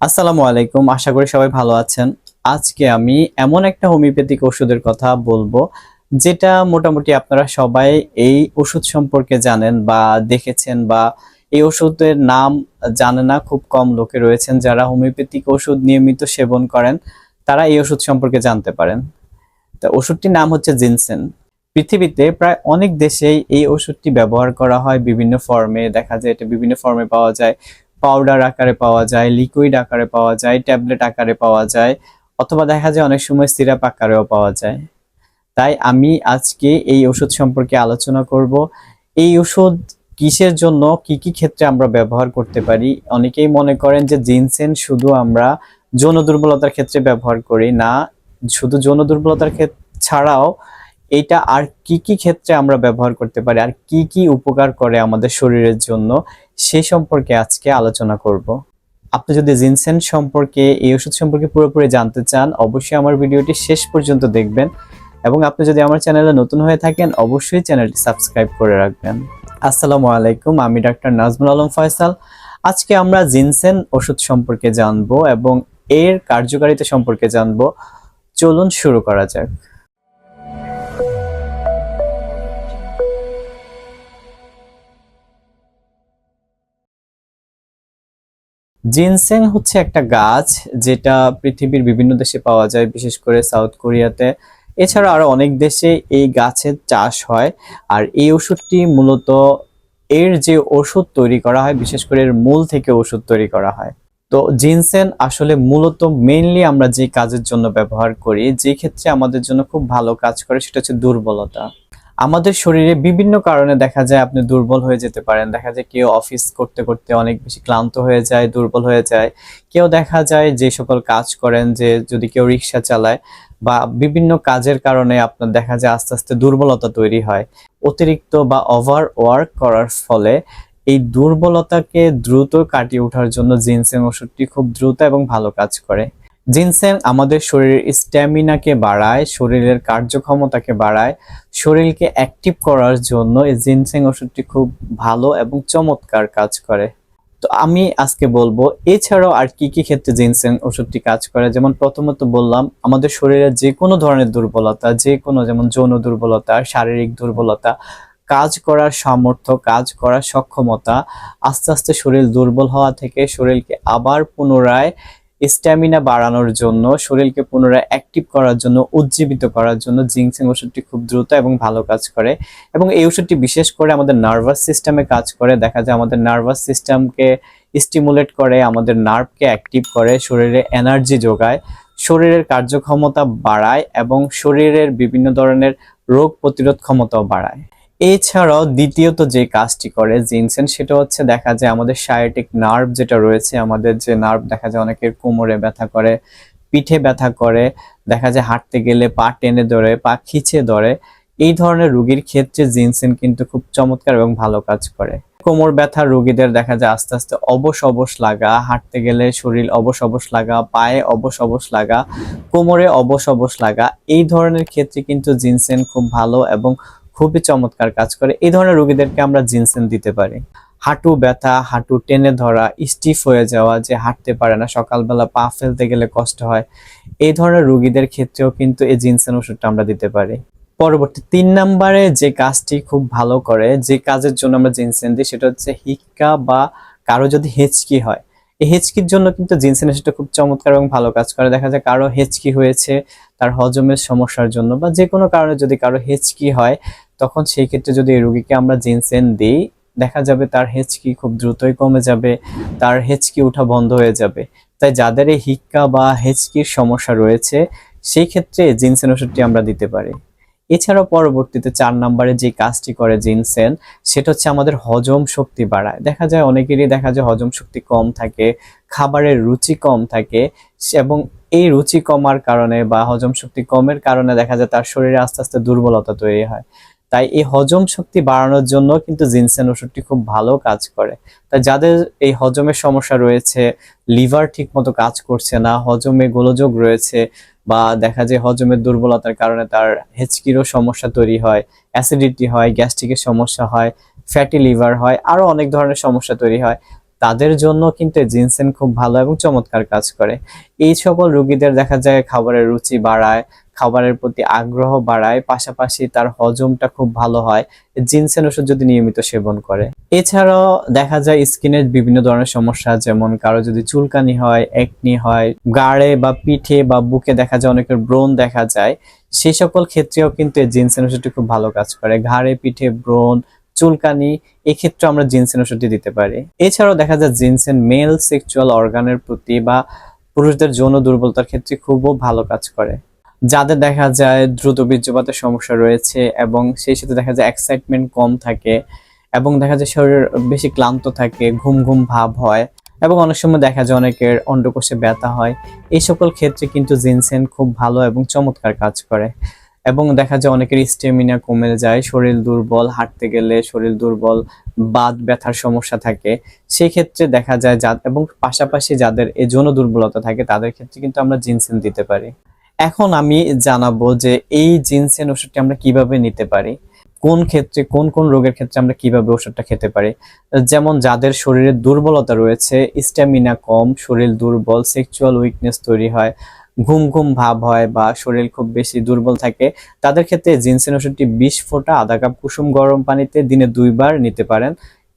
আসসালামু আলাইকুম, আশা করি সবাই ভালো আছেন। আজকে আমি এমন একটা হোমিওপ্যাথিক ওষুধের কথা বলব, যেটা মোটামুটি আপনারা সবাই এই ওষুধ সম্পর্কে জানেন বা দেখেছেন বা এই ওষুধের নাম জানে না, খুব কম লোকে রয়েছেন যারা হোমিওপ্যাথিক ওষুধ নিয়মিত সেবন করেন, তারা এই ওষুধ সম্পর্কে জানতে পারেন। তা ওষুধটির নাম হচ্ছে জিনসেন। পৃথিবীতে প্রায় অনেক দেশেই এই ওষুধটি ব্যবহার করা হয় বিভিন্ন ফর্মে দেখা যায় এটা বিভিন্ন ফর্মে পাওয়া যায়। পাউডার আকারে পাওয়া যায় লিকুইড আকারে পাওয়া যায় ট্যাবলেট আকারে পাওয়া যায়, অথবা দেখা যায় অনেক সময় সিরাপ আকারেও পাওয়া যায়। তাই আমি আজকে এই ওষুধ সম্পর্কে আলোচনা করব। এই ওষুধ কিসের জন্য, কি কি ক্ষেত্রে আমরা ব্যবহার করতে পারি? অনেকেই মনে করেন যে জিনসেন শুধু আমরা যৌন দুর্বলতার ক্ষেত্রে ব্যবহার করি, না, শুধু যৌন দুর্বলতার ক্ষেত্রে ছাড়াও এটা আর কি কি ক্ষেত্রে আমরা ব্যবহার করতে পারি? আর কি কি উপকার করে আমাদের শরীরের জন্য? সে সম্পর্কে আজকে আলোচনা করব। আপনি যদি জিনসেন সম্পর্কে, এই ওষুধ সম্পর্কে পুরোপুরি জানতে চান, অবশ্যই আমার ভিডিওটি শেষ পর্যন্ত দেখবেন এবং আপনি যদি আমার চ্যানেলে নতুন হয়ে থাকেন, অবশ্যই চ্যানেলটি সাবস্ক্রাইব করে রাখবেন। আসসালামু আলাইকুম, আমি ডাক্তার নাজমুল আলম ফয়সাল। আজকে আমরা জিনসেন ওষুধ সম্পর্কে জানব এবং এর কার্যকারিতা সম্পর্কে জানব। চলুন শুরু করা যাক। জিনসেং হচ্ছে একটা গাছ যেটা পৃথিবীর বিভিন্ন দেশে পাওয়া যায়, বিশেষ করে সাউথ কোরিয়াতে। এছাড়া আরও অনেক দেশে এই গাছের চাষ হয়। আর এই ওষুধটি মূলত এর যে ওষুধ তৈরি করা হয়, বিশেষ করে এর মূল থেকে ওষুধ তৈরি করা হয়। তো জিনসেন আসলে মূলত মেইনলি আমরা যে কাজের জন্য ব্যবহার করি, যে ক্ষেত্রে আমাদের জন্য খুব ভালো কাজ করে, সেটা হচ্ছে দুর্বলতা। আমাদের শরীরে বিভিন্ন কারণে দেখা যায় আপনি দুর্বল হয়ে যেতে পারেন। দেখা যায় কেউ অফিস করতে করতে অনেক বেশি ক্লান্ত হয়ে যায়, দুর্বল হয়ে যায়। কেউ দেখা যায় যে সকল কাজ করেন যে যদি কেউ রিক্সা চালায় বা বিভিন্ন কাজের কারণে আপনার দেখা যায় আস্তে আস্তে দুর্বলতা তৈরি হয়। অতিরিক্ত বা ওভার ওয়ার্ক করার ফলে এই দুর্বলতাকে দ্রুত কাটিয়ে ওঠার জন্য জিনসেং ওষুধটি খুব দ্রুত এবং ভালো কাজ করে। জিনসেং আমাদের শরীরের স্ট্যামিনাকে বাড়ায়, শরীরের কার্যক্ষমতাকে বাড়ায়, শরীরকে অ্যাক্টিভ করার জন্য এই জিনসেং ওষুধটি খুব ভালো এবং চমৎকার কাজ করে। তো আমি আজকে বলব, এছাড়াও আর কি কি ক্ষেত্রে জিনসেং ওষুধটি কাজ করে? যেমন প্রথমত বললাম, আমাদের শরীরের যে কোনো ধরনের দুর্বলতা যে কোনো যেমন যৌন দুর্বলতা, শারীরিক দুর্বলতা, কাজ করার সামর্থ্য, কাজ করার সক্ষমতা, আস্তে আস্তে শরীর দুর্বল হওয়া থেকে শরীরকে আবার পুনরায় স্ট্যামিনা বাড়ানোর জন্য, শরীরকে পুনরায় অ্যাক্টিভ করার জন্য, উজ্জীবিত করার জন্য জিংসিং ওষুধটি খুব দ্রুত এবং ভালো কাজ করে। এবং এই ওষুধটি বিশেষ করে আমাদের নার্ভাস সিস্টেমে কাজ করে। দেখা যায় আমাদের নার্ভাস সিস্টেমকে স্টিমুলেট করে, আমাদের নার্ভকে অ্যাক্টিভ করে, শরীরে এনার্জি যোগায়, শরীরের কার্যক্ষমতা বাড়ায় এবং শরীরের বিভিন্ন ধরনের রোগ প্রতিরোধ ক্ষমতাও বাড়ায়। এছাড়াও দ্বিতীয়ত যে কাজটি করে জিনসেন, সেটা হচ্ছে দেখা যায় আমাদের সায়াটিক নার্ভ যেটা রয়েছে, আমাদের যে নার্ভ দেখা যায় অনেকের কোমরে ব্যথা করে, পিঠে ব্যথা করে, দেখা যায় হাঁটতে গেলে পা টেনে ধরে, পা খিচে ধরে। এই ধরনের রোগীর ক্ষেত্রে জিনসেন কিন্তু খুব চমৎকার এবং ভালো কাজ করে। কোমর ব্যথা রোগীদের দেখা যায় আস্তে আস্তে অবশ অবশ লাগা, হাঁটতে গেলে শরীর অবশ অবশ লাগা, পায়ে অবশ অবশ লাগা, কোমরে অবশ অবশ লাগা, এই ধরনের ক্ষেত্রে কিন্তু জিনসেন খুব ভালো এবং খুবই চমৎকার কাজ করে। এই ধরনের রোগীদেরকে আমরা জিনসেন দিতে পারি। হাঁটু ব্যথা, হাঁটু টেনে ধরা স্টিফ হয়ে যাওয়া, যে হাঁটতে পারে না, সকালবেলা পা ফেলতে গেলে কষ্ট হয়, এই ধরনের রোগীদের ক্ষেত্রেও কিন্তু এই জিনসেন ওষুধটা আমরা দিতে পারি। পরবর্তী তিন নম্বরে যে কাজটি খুব ভালো করে, যে কাজের জন্য আমরা জিনসেন দিই, সেটা হচ্ছে হিক্কা বা কারও যদি হেঁচকি হয়। এই হেঁচকির জন্য কিন্তু জিনসেন ওষুধটা খুব চমৎকার এবং ভালো কাজ করে। দেখা যায় কারও হেঁচকি হয়েছে, তার হজমের সমস্যার জন্য বা যে কোনো কারণে যদি কারও হেঁচকি হয় তখন সেই ক্ষেত্রে যদি এই রোগীকে আমরা জিনসেন দিই, দেখা যাবে তার হেঁচকি খুব দ্রুতই কমে যাবে, তার হেঁচকি ওঠা বন্ধ হয়ে যাবে। তাই যাদের এই হিক্কা বা হেঁচকির সমস্যা রয়েছে, সেই ক্ষেত্রে জিনসেন ওষুধটি আমরা দিতে পারি। এছাড়াও পরবর্তীতে চার নম্বরে যে কাজটি করে জিনসেন, সেটা হচ্ছে আমাদের হজম শক্তি বাড়ায়। দেখা যায় অনেকেরই দেখা যায় হজম শক্তি কম থাকে, খাবারের রুচি কম থাকে, এবং এই রুচি কমার কারণে বা হজম শক্তি কমের কারণে দেখা যায় তার শরীরে আস্তে আস্তে দুর্বলতা তৈরি হয়। তাই এই হজম শক্তি বাড়ানোর জন্য কিন্তু জিনসেন ওষুধটি খুব ভালো কাজ করে। তাই যাদের এই হজমের সমস্যা রয়েছে, লিভার ঠিক মতো কাজ করছে না, হজমে গোলযোগ রয়েছে বা দেখা যায় হজমের দুর্বলতার কারণে তার হেচকিরও সমস্যা তৈরি হয়, অ্যাসিডিটি হয়, গ্যাস্ট্রিকের সমস্যা হয়, ফ্যাটি লিভার হয় আরও অনেক ধরনের সমস্যা তৈরি হয়, তাদের জন্য কিন্তু জিনসেন খুব ভালো এবং চমৎকার কাজ করে। এই সকল রোগীদের দেখা যায় খাবারের রুচি বাড়ায় খাবারের প্রতি আগ্রহ বাড়ায়, পাশাপাশি তার হজমটা খুব ভালো হয় জিনসেন ওষুধ যদি নিয়মিত সেবন করে। এছাড়াও দেখা যায় স্কিনের বিভিন্ন ধরনের সমস্যা, যেমন কারও যদি চুলকানি হয় একনি হয়, গাড়ে বা পিঠে বা বুকে দেখা যায় অনেকের ব্রণ দেখা যায়, সেই সকল ক্ষেত্রেও কিন্তু এই জিনসেন ওষুধটি খুব ভালো কাজ করে। ঘাড়ে, পিঠে ব্রণ, চুলকানি, এক্ষেত্রে আমরা জিনসেন ওষুধটি দিতে পারি। এছাড়াও দেখা যায় জিনসেন মেল সেক্সুয়াল অর্গানের প্রতি বা পুরুষদের যৌন দুর্বলতার ক্ষেত্রে খুবও ভালো কাজ করে। যাদের দেখা যায় দ্রুত বীর্যপাতের সমস্যা রয়েছে এবং সেই সাথে দেখা যায় এক্সাইটমেন্ট কম থাকে এবং দেখা যায় শরীর বেশি ক্লান্ত থাকে, ঘুম ঘুম ভাব হয় এবং অনেক সময় দেখা যায় অনেকের অন্ডকোষে ব্যথা হয়। এই সকল ক্ষেত্রে কিন্তু জিনসেন খুব ভালো এবং চমৎকার কাজ করে এবং দেখা যায় অনেকের স্টেমিনা কমে যায়, শরীর দুর্বল, হাঁটতে গেলে শরীর দুর্বল বাদ ব্যথার সমস্যা থাকে। সেই ক্ষেত্রে দেখা যায় যা এবং পাশাপাশি যাদের এই দুর্বলতা থাকে তাদের ক্ষেত্রে কিন্তু আমরা জিনসেন দিতে পারি। এখন আমি জানাব যে এই জিনসেন ওষুধটি আমরা কীভাবে নিতে পারি, কোন ক্ষেত্রে, কোন কোন রোগের ক্ষেত্রে আমরা কীভাবে ওষুধটা খেতে পারি। যেমন যাদের শরীরে দুর্বলতা রয়েছে স্ট্যামিনা কম, শরীর দুর্বল সেক্সুয়াল উইকনেস তৈরি হয়, ঘুম ঘুম ভাব হয় বা শরীর খুব বেশি দুর্বল থাকে, তাদের ক্ষেত্রে জিনসেন ওষুধটি বিশ ফোঁটা আধা কাপ কুসুম গরম পানিতে দিনে দুইবার নিতে পারেন।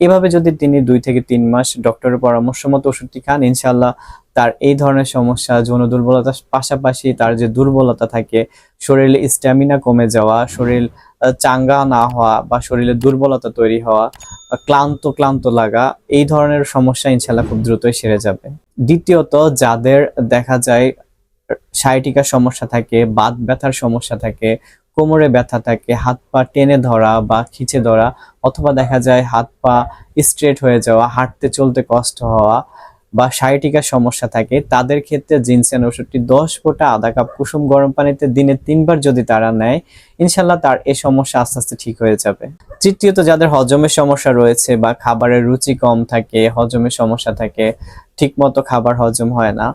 এভাবে যদি তিনি দুই থেকে তিন মাস ডক্টরের পরামর্শ মতো ওষুধটি খান ইনশাল্লাহ তার এই ধরনের সমস্যা, যৌন দুর্বলতার পাশাপাশি তার যে দুর্বলতা থাকে, শরীরে স্ট্যামিনা কমে যাওয়া, শরীর চাঙ্গা না হওয়া বা শরীরে দুর্বলতা তৈরি হওয়া ক্লান্ত ক্লান্ত লাগা, এই ধরনের সমস্যা ইনশাল্লাহ খুব দ্রুতই সেরে যাবে। দ্বিতীয়ত, যাদের দেখা যায় সাইটিকা সমস্যা থাকে, বাত ব্যথার সমস্যা থাকে, কোমরে ব্যথা থাকে, হাত পা টেনে ধরা বা খিচে ধরা, অথবা দেখা যায় হাত পা স্ট্রেট হয়ে যাওয়া, হাঁটতে চলতে কষ্ট হওয়া বা সাইটিকা সমস্যা থাকে, তাদের ক্ষেত্রে জিনসেন ওষুধটি দশ ফোঁটা আধা কাপ কুসুম গরম পানিতে দিনে তিনবার যদি তারা নেয়, ইনশাল্লাহ তার এ সমস্যা আস্তে আস্তে ঠিক হয়ে যাবে। তৃতীয়ত, যাদের হজমের সমস্যা রয়েছে বা খাবারের রুচি কম থাকে, হজমের সমস্যা থাকে, ঠিকমতো খাবার হজম হয় না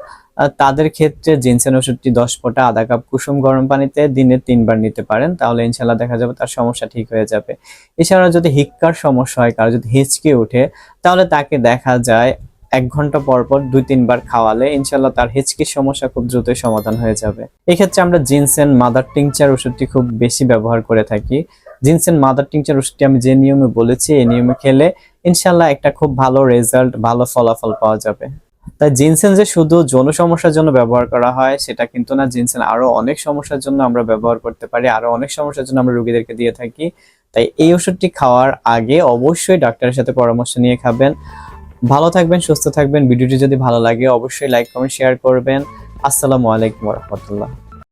তাদের ক্ষেত্রে জিনসেন ওষুধটি দশ ফোঁটা আধা কাপ কুসুম গরম পানিতে দিনে তিনবার নিতে পারেন, তাহলে ইনশাল্লাহ দেখা যাবে তার সমস্যা ঠিক হয়ে যাবে। এছাড়া যদি হিক্কার সমস্যা হয়, কারও যদি হিচকে ওঠে, তাহলে তাকে দেখা যায় এক ঘণ্টা পর পর দুই তিনবার খাওয়ালে ইনশাল্লাহ তার হিচকির সমস্যা খুব দ্রুতই সমাধান হয়ে যাবে। এক্ষেত্রে আমরা জিনসেন মাদার টিংচার ওষুধটি খুব বেশি ব্যবহার করে থাকি। জিনসেন মাদার টিংচার ওষুধটি আমি যে নিয়মে বলেছি, এই নিয়মে খেলে ইনশাল্লাহ একটা খুব ভালো রেজাল্ট, ভালো ফলাফল পাওয়া যাবে। তাই জিনসেন যে শুধু যৌন সমস্যার জন্য ব্যবহার করা হয়, সেটা কিন্তু না, জিনসেন আরও অনেক সমস্যার জন্য আমরা ব্যবহার করতে পারি, আরও অনেক সমস্যার জন্য আমরা রোগীদেরকে দিয়ে থাকি। তাই এই ওষুধটি খাওয়ার আগে অবশ্যই ডাক্তারের সাথে পরামর্শ নিয়ে খাবেন। ভালো থাকবেন, সুস্থ থাকবেন। ভিডিওটি যদি ভালো লাগে, অবশ্যই লাইক কমেন্ট শেয়ার করবেন। আসসালামু আলাইকুম রহমতুল্লাহ।